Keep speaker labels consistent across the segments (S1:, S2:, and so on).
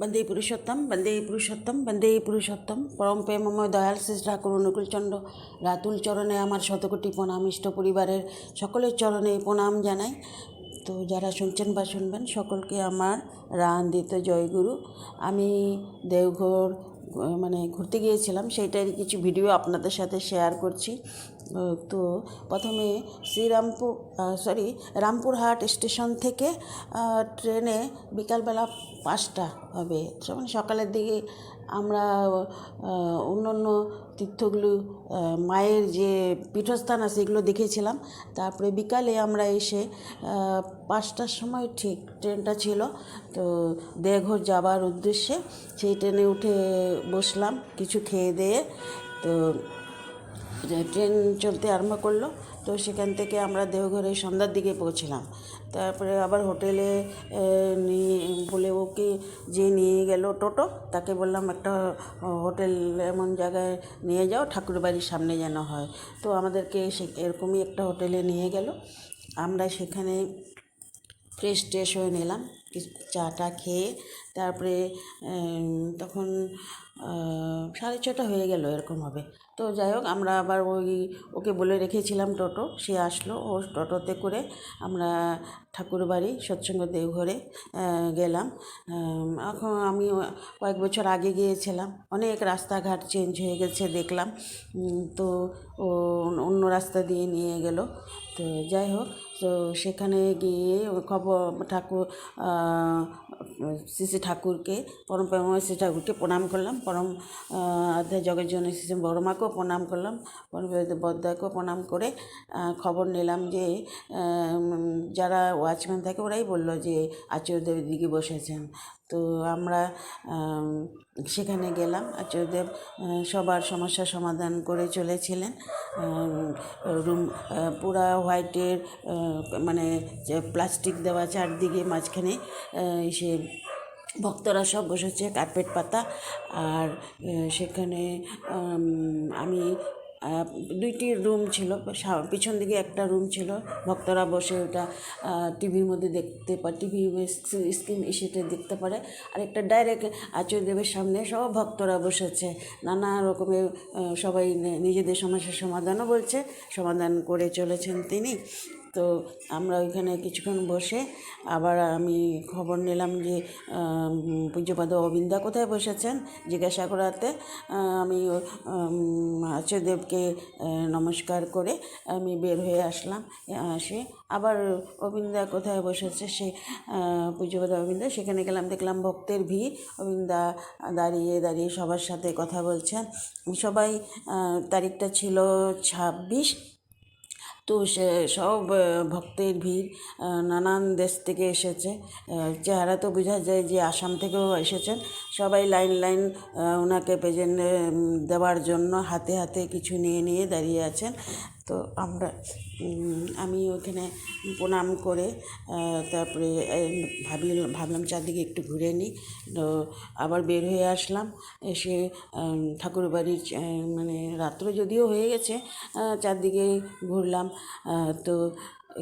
S1: বন্দে পুরুষোত্তম বন্দে পুরুষোত্তম বন্দে পুরুষোত্তম। পরম প্রেমময় দয়াল শেষ ঠাকুর অনুকূলচন্দ্র রাতুল চরণে আমার শতকোটি প্রণাম। ইষ্ট পরিবারের সকলের চরণে প্রণাম জানাই। তো যারা শুনছেন বা শুনবেন, সকলকে আমার রান্দিত জয়গুরু। আমি দেওঘর মানে ঘুরতে গিয়েছিলাম, সেইটারই কিছু ভিডিও আপনাদের সাথে শেয়ার করছি। তো প্রথমে শ্রীরামপুর সরি রামপুরহাট স্টেশন থেকে ট্রেনে বিকালবেলা পাঁচটা হবে। মানে সকালের দিকে আমরা অন্য অন্য তীর্থগুলো মায়ের যে পীঠস্থান আছে এগুলো দেখেছিলাম। তারপরে বিকালে আমরা এসে পাঁচটার সময় ঠিক ট্রেনটা ছিল। তো দেওঘর যাবার উদ্দেশ্যে সেই ট্রেনে উঠে বসলাম কিছু খেয়ে দিয়ে। তো ট্রেন চলতে আরম্ভ করল, তো সেখান থেকে আমরা দেওঘরে সন্ধ্যার দিকে পৌঁছলাম। তারপরে আবার হোটেলে নিয়ে, বলে ওকে যে নিয়ে গেল টোটো, তাকে বললাম একটা হোটেল এমন জায়গায় নিয়ে যাও, ঠাকুরবাড়ির সামনে যেন হয়। তো আমাদেরকে সে, এরকমই একটা হোটেলে নিয়ে গেল। আমরা সেখানে ফ্রেশ ট্রেশ হয়ে নিলাম চাটা খেয়ে। তারপরে তখন সাড়ে ছটা হয়ে গেল এরকম হবে। তো যাই হোক, আমরা আবার ওই ওকে বলে রেখেছিলাম টোটো। সে আসলো, ও টোটোতে করে আমরা ঠাকুরবাড়ি, সৎসঙ্গ দেওঘরে গেলাম। এখন আমি কয়েক বছর আগে গিয়েছিলাম। অনেক রাস্তাঘাট চেঞ্জ হয়ে গেছে দেখলাম। তো ও অন্য রাস্তা দিয়ে নিয়ে গেল। তো যাই হোক, তো সেখানে গিয়ে খবর ঠাকুর শ্রী ঠাকুরকে, পরম প্রেমময় শ্রী ঠাকুরকে প্রণাম করলাম। পরম আধ্যায় জগের জন্য শ্রী শ্রী বড় মাকেও প্রণাম করলাম। পরম বদ্দাকেও প্রণাম করে খবর নিলাম যে যারা ওয়াচম্যান থাকে ওরাই বলল যে, আচার্যদেব দিকে বসেছেন। তো আমরা সেখানে গেলাম। আচার্যদেব সবার সমস্যার সমাধান করে চলেছিলেন। রুম পুরা হোয়াইটের মানে প্লাস্টিক দেওয়া চারদিকে মাঝখানে সে ভক্তরা সব বসেছে, কার্পেট পাতা। আর সেখানে আমি দুইটি রুম ছিল পিছন দিকে একটা রুম ছিল। ভক্তরা বসে ওটা টিভির মধ্যে দেখতে পারে টিভি স্ক্রিন সেটা দেখতে পারে। আর একটা ডাইরেক্ট আচার্যদেবের সামনে সব ভক্তরা বসেছে। নানা রকমের সবাই নিজেদের সমস্যার সমাধানও বলছে, সমাধান করে চলেছেন তিনি। তো আমরা ওইখানে কিছুক্ষণ বসে আবার আমি খবর নিলাম যে পূজ্যপাদ অবিন্দা কোথায় বসেছেন? জিজ্ঞাসা করাতে আমি আচার্যদেবকে নমস্কার করে আমি বের হয়ে আসলাম, আসে। আবার অবিন্দা কোথায় বসেছে? সে পূজ্যপাদ অবিন্দা, সেখানে গেলাম, দেখলাম ভক্তের ভিড়। অবিন্দা দাঁড়িয়ে দাঁড়িয়ে সবার সাথে কথা বলছেন। সবাই তারিখটা ছিল ছাব্বিশ তো সে সব ভক্তের ভিড় নানান দেশ থেকে এসেছে। চেহারা তো বোঝা যায় যে আসাম থেকেও এসেছেন। সবাই লাইন লাইন ওনাকে প্রেজেন্ট দেওয়ার জন্য হাতে হাতে কিছু নিয়ে নিয়ে দাঁড়িয়ে আছেন। তো আমরা আমি ওখানে প্রণাম করে তারপরে ভাবি ভাবলাম চারদিকে একটু ঘুরে নিই। তো আবার বের হয়ে আসলাম। এসে ঠাকুর ঠাকুরবাড়ির মানে রাত্র যদিও হয়ে গেছে চারদিকে ঘুরলাম। তো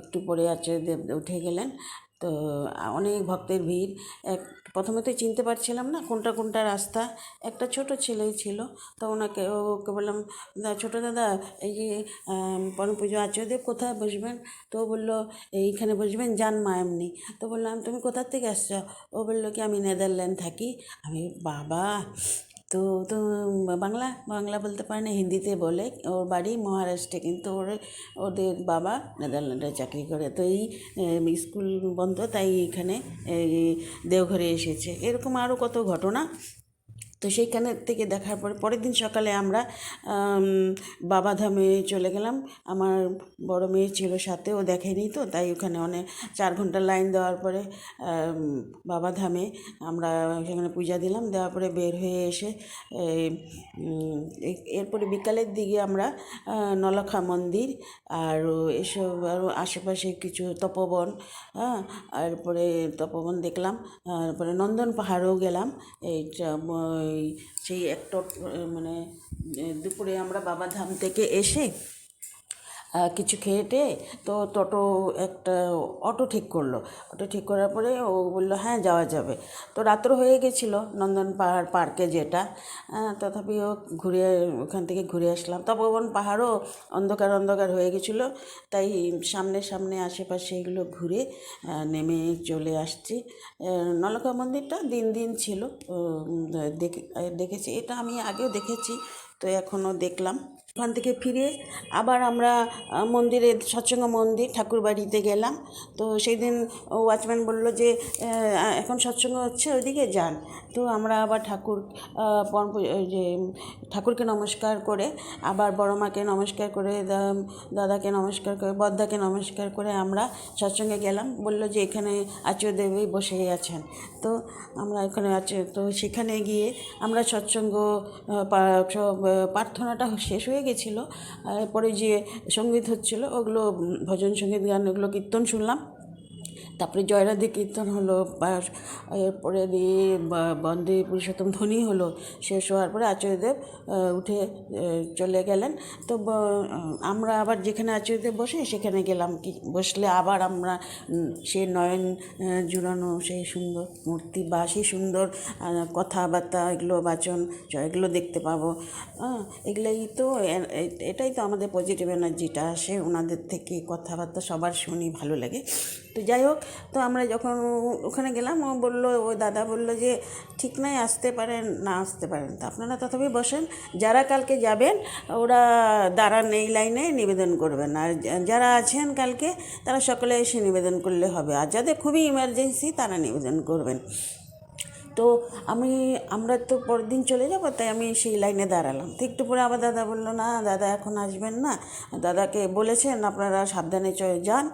S1: একটু পরে আচার্যদেব উঠে গেলেন। তো অনেক ভক্তের ভিড়। এক, প্রথমে তো চিনতে পারছিলাম না কোনটা কোনটা রাস্তা। একটা ছোট ছেলেই ছিল, তো ওনাকে, ওকে বললাম ছোটো দাদা, এই যে পরম পুজো আচার্যদেব কোথায় বসবেন? তো বলল, এইখানে বসবেন, যান মা এমনি। তো বললাম, তুমি কোথা থেকে আসছো? ও বলল, কি আমি নেদারল্যান্ড থাকি। আমি, বাবা তো তো, বাংলা বাংলা বলতে পারে না হিন্দিতে বলে ওর বাড়ি মহারাষ্ট্রে। কিন্তু ওর, ওদের বাবা নেদারল্যান্ডে চাকরি করে। তো এই স্কুল বন্ধ, তাই এখানে দেওঘরে এসেছে। এরকম আরও কত ঘটনা। তো সেইখানে থেকে দেখার পরে পরের দিন সকালে আমরা আম, বাবাধামে চলে গেলাম। আমার বড় মেয়ে ছিল সাথে ও দেখেনি তো তাই ওখানে অনেক চার ঘণ্টা লাইন দেওয়ার পরে বাবাধামে আমরা সেখানে পূজা দিলাম। দেওয়ার পরে বের হয়ে এসে এরপরে বিকালের দিকে আমরা নলখা মন্দির আর এসব আরও আশেপাশে কিছু তপবন হ্যাঁ এরপরে তপবন দেখলাম। তারপরে নন্দন পাহাড়েও গেলাম। এইটা ওই সেই একটা মানে দুপুরে আমরা বাবাধাম থেকে এসে কিছু খেয়ে টেয়ে তো টোটো একটা অটো ঠিক করল। অটো ঠিক করার পরে ও বলল হ্যাঁ যাওয়া যাবে। তো রাত্র হয়ে গেছিল নন্দন পাহাড় পার্কে যেটা। তথাপিও ঘুরে ওখান থেকে ঘুরে আসলাম। তপবন পাহাড়ও অন্ধকার অন্ধকার হয়ে গেছিল। তাই সামনে সামনে আশেপাশে এগুলো ঘুরে নেমে চলে আসছি। নলকা মন্দিরটা দিন দিন ছিল। দেখে দেখেছি। এটা আমি আগেও দেখেছি, তো এখনও দেখলাম। ওখান থেকে ফিরে আবার আমরা মন্দিরে, সৎসঙ্গ মন্দির, ঠাকুর বাড়িতে গেলাম। তো সেই দিন ওয়াচম্যান বলল যে এখন সৎসঙ্গ হচ্ছে ওইদিকে যান। তো আমরা আবার ঠাকুর যে, ঠাকুরকে নমস্কার করে, আবার বড় মাকে নমস্কার করে দাদাকে নমস্কার করে, বদ্দাকে নমস্কার করে আমরা সৎসঙ্গে গেলাম। বলল যে, এখানে আচার্য দেবী বসেই আছেন। তো আমরা এখানে আছে তো সেখানে গিয়ে আমরা সৎসঙ্গ প্রার্থনাটা শেষ হয়ে গেছিল এরপরে যে সংগীত হচ্ছিল ওগুলো ভজন সংগীত গান ওগুলো কীর্তন শুনলাম। তারপরে জয়রাধি কীর্তন হলো এরপরে দিয়ে বন্দে পুরুষোত্তম ধ্বনি হলো, শেষ হওয়ার পরে আচার্যদেব উঠে চলে গেলেন। তো আমরা আবার যেখানে আচার্যদেব বসে, সেখানে গেলাম কি, বসলে আবার আমরা সেই নয়ন জুড়ানো সেই সুন্দর মূর্তি বা সেই সুন্দর কথাবার্তা, এগুলো বাচন, এগুলো দেখতে পাবো। এগুলোই তো এটাই তো আমাদের পজিটিভ এনার্জিটা আসে, ওনাদের থেকে কথাবার্তা সবার শুনি ভালো লাগে। তো যাই হোক তো আমরা যখন ওখানে গেলাম, ও বলল, ও দাদা বলল যে, ঠিক নাই, আসতে পারেন, না আসতে পারেন। তা আপনারা তথাপি বসেন, যারা কালকে যাবেন, ওরা দাঁড়ান এই লাইনে, নিবেদন করবেন। আর যারা আছেন কালকে, তারা সকলে এসে নিবেদন করলে হবে। আর যাদের খুবই ইমার্জেন্সি তারা নিবেদন করবেন। তো আমি, আমরা তো পরের দিন চলে যাব, তাই আমি সেই লাইনে দাঁড়ালাম। তো একটু পরে আবার দাদা বলল, না, দাদা এখন আসবেন না। দাদাকে বলেছেন, আপনারা সাবধানে চলে যান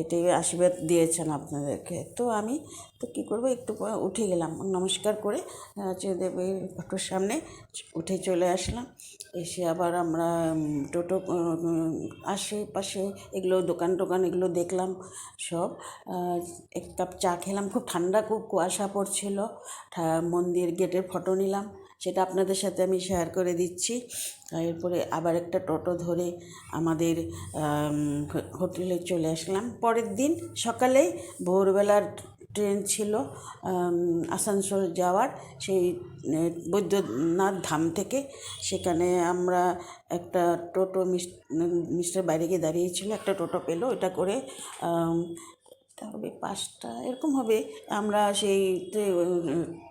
S1: এটাই আশীর্বাদ দিয়েছেন আপনাদেরকে। তো আমি, তো কী করব, একটু পরে উঠে গেলাম। নমস্কার করে দেবের ফটোর সামনে উঠে চলে আসলাম। এসে আবার আমরা টোটো আশেপাশে এগুলো, দোকান টোকান এগুলো দেখলাম সব। এক কাপ চা খেলাম, খুব ঠান্ডা, খুব কুয়াশা পড়ছিল। মন্দির গেটের ফটো নিলাম। সেটা আপনাদের সাথে আমি শেয়ার করে দিচ্ছি। এরপরে আবার একটা টোটো ধরে আমাদের হোটেলে চলে আসলাম। পরের দিন সকালেই ভোরবেলার ট্রেন ছিল আসানসোল যাওয়ার। সেই বৈদ্যনাথ ধাম থেকে। সেখানে আমরা একটা টোটো মিস- মিস্টার বাইরে গিয়ে দাঁড়িয়েছিল। একটা টোটো পেল। ওটা করে তা হবে পাঁচটা এরকম হবে আমরা সেই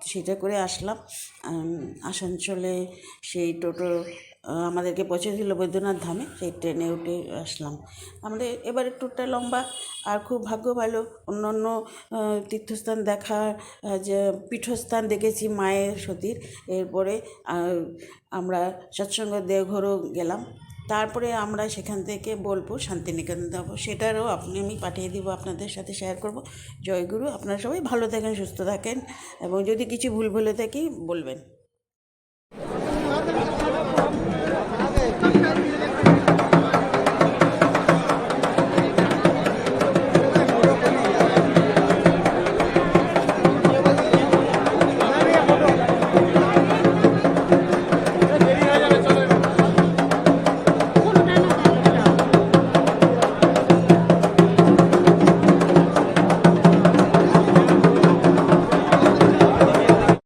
S1: সেটা করে আসলাম। আসানসোলে সেই টোটো আমাদেরকে পৌঁছে দিল বৈদ্যনাথ ধামে, সেই ট্রেনে উঠে আসলাম। আমাদের এবারে ট্যুরটা লম্বা আর খুব ভাগ্য ভালো অন্য অন্য তীর্থস্থান দেখা যে পীঠস্থান দেখেছি মায়ের সতীর। এরপরে আমরা সৎসঙ্গ দেওঘরও গেলাম। তারপরে আমরা সেখান থেকে বলব, শান্তিনিকেতন যাব। সেটারও আপনি, আমি পাঠিয়ে দিব, আপনাদের সাথে শেয়ার করব। জয়গুরু, আপনারা সবাই ভালো থাকেন, সুস্থ থাকেন এবং যদি কিছু ভুল ভুলে থাকি, বলবেন।